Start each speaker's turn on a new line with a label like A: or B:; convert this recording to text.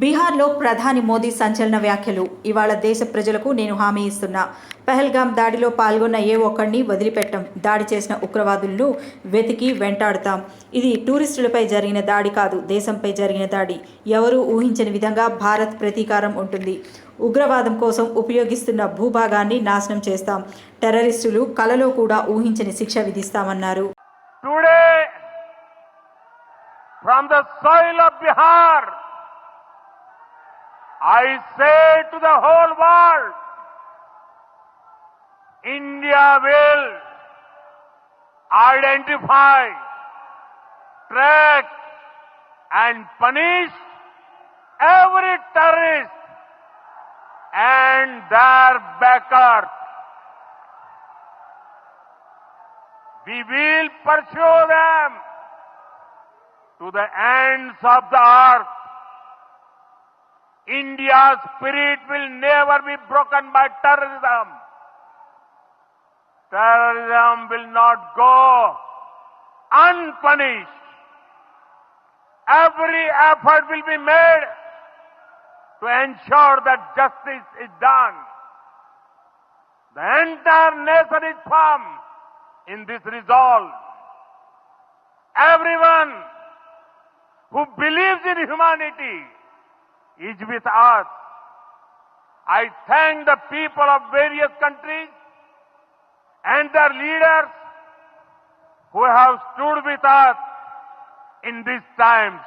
A: బీహార్లో ప్రధాని మోదీ సంచలన వ్యాఖ్యలు. ఇవాళ దేశ ప్రజలకు నేను హామీ ఇస్తున్నా. పహల్గాం దాడిలో పాల్గొన్న ఏ ఒక్కడిని వదిలిపెట్టం. దాడి చేసిన ఉగ్రవాదులను వెతికి వెంటాడుతాం. ఇది టూరిస్టులపై జరిగిన దాడి కాదు దేశంపై జరిగిన దాడి. ఎవరూ ఊహించని విధంగా భారత్ ప్రతీకారం ఉంటుంది. ఉగ్రవాదం కోసం ఉపయోగిస్తున్న భూభాగాన్ని నాశనం చేస్తాం. టెర్రరిస్టులు కలలో కూడా ఊహించని శిక్ష విధిస్తామన్నారు.
B: Today, from the soil of Bihar, I say to the whole world, India will identify, track and punish every terrorist and their backers. We will pursue them to the ends of the earth. India's spirit will never be broken by terrorism. Terrorism will not go unpunished. Every effort will be made to ensure that justice is done. The entire nation is firm in this resolve. Everyone who believes in humanity is with us. I thank the people of various countries and their leaders who have stood with us in these times.